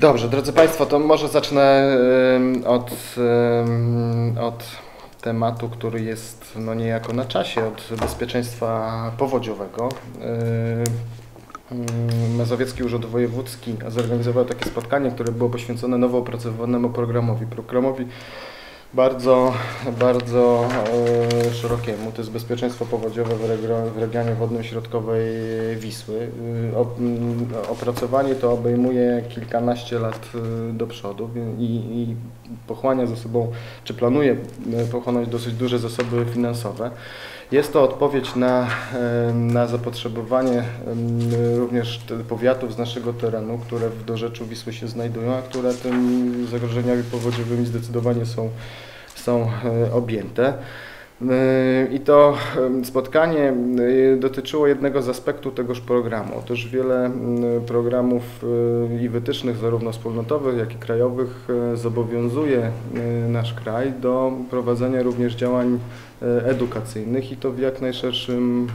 Dobrze, drodzy Państwo, to może zacznę od, od tematu, który jest no niejako na czasie, od bezpieczeństwa powodziowego. Mazowiecki Urząd Wojewódzki zorganizował takie spotkanie, które było poświęcone nowo opracowanemu programowi. Programowi bardzo, bardzo szerokiemu. To jest bezpieczeństwo powodziowe w, regio- w regionie wodnym środkowej Wisły. Y, op- m, Opracowanie to obejmuje kilkanaście lat y, do przodu i, pochłania ze sobą, czy planuje y, pochłonąć dosyć duże zasoby finansowe. Jest to odpowiedź na, na zapotrzebowanie również powiatów z naszego terenu, które w dorzeczu Wisły się znajdują, a które tymi zagrożeniami powodziowymi zdecydowanie są, są objęte. E, I to spotkanie e, dotyczyło jednego z aspektów tegoż programu. Otóż wiele m, programów e, i wytycznych, zarówno wspólnotowych, jak i krajowych, zobowiązuje nasz kraj do prowadzenia również działań edukacyjnych i to w jak najszerszym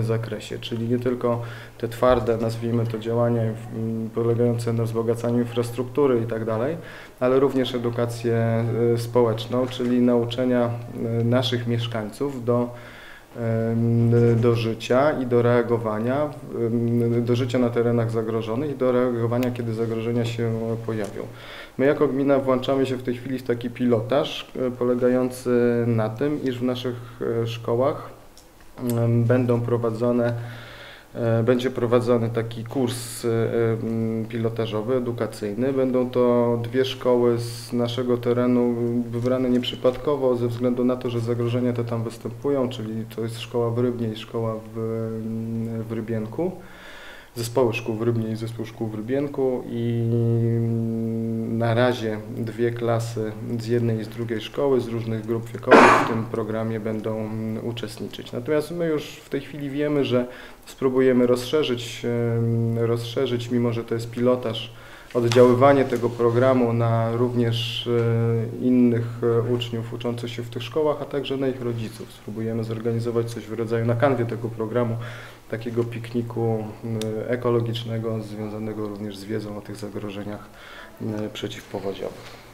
zakresie, czyli nie tylko te twarde, nazwijmy to działania m, polegające na wzbogacaniu infrastruktury i tak dalej, ale również edukację e, społeczną, czyli nauczenia e, naszych mieszkańców do, do życia i do reagowania, do życia na terenach zagrożonych i do reagowania, kiedy zagrożenia się pojawią. My jako gmina włączamy się w tej chwili w taki pilotaż e, polegający na tym, iż w naszych szkołach będą prowadzone Będzie prowadzony taki kurs e, pilotażowy, edukacyjny. Będą to dwie szkoły z naszego terenu, wybrane nieprzypadkowo ze względu na to, że zagrożenia te tam występują, czyli to jest szkoła w Rybnie i szkoła w, w Rybienku. Zespoły szkół w Rybnie i zespół szkół w Rybienku i na razie dwie klasy z jednej i z drugiej szkoły, z różnych grup wiekowych w tym programie będą uczestniczyć. Natomiast my już w tej chwili wiemy, że spróbujemy rozszerzyć, rozszerzyć, mimo że to jest pilotaż, oddziaływanie tego programu na również e, innych e, uczniów uczących się w tych szkołach, a także na ich rodziców. Spróbujemy zorganizować coś w rodzaju na kanwie tego programu, takiego pikniku e, ekologicznego, związanego również z wiedzą o tych zagrożeniach przeciwpowodziowych.